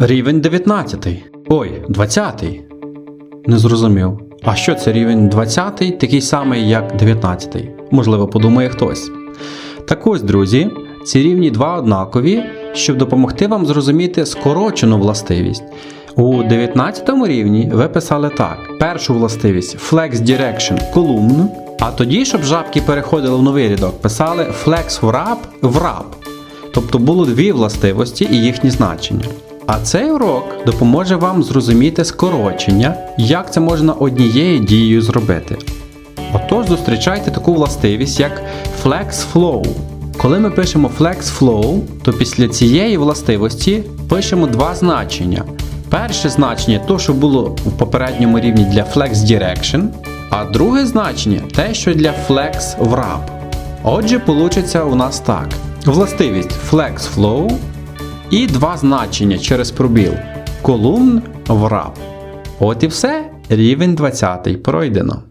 Рівень 19. Ой, 20. Не зрозумів. А що це рівень 20, такий самий, як 19? Можливо, подумає хтось. Так ось, друзі, ці рівні два однакові, щоб допомогти вам зрозуміти скорочену властивість. У 19 рівні ви писали так: першу властивість Flex Direction column, а тоді, щоб жабки переходили в новий рядок, писали Flex wrap wrap. Тобто було дві властивості і їхні значення. А цей урок допоможе вам зрозуміти скорочення, як це можна однією дією зробити. Отож, зустрічайте таку властивість, як Flex Flow. Коли ми пишемо Flex Flow, то після цієї властивості пишемо два значення. Перше значення то, що було в попередньому рівні для Flex Direction, а друге значення те, що для Flex Wrap. Отже, получиться у нас так: властивість Flex Flow і два значення через пробіл колумн врап. От і все, рівень 20 пройдено.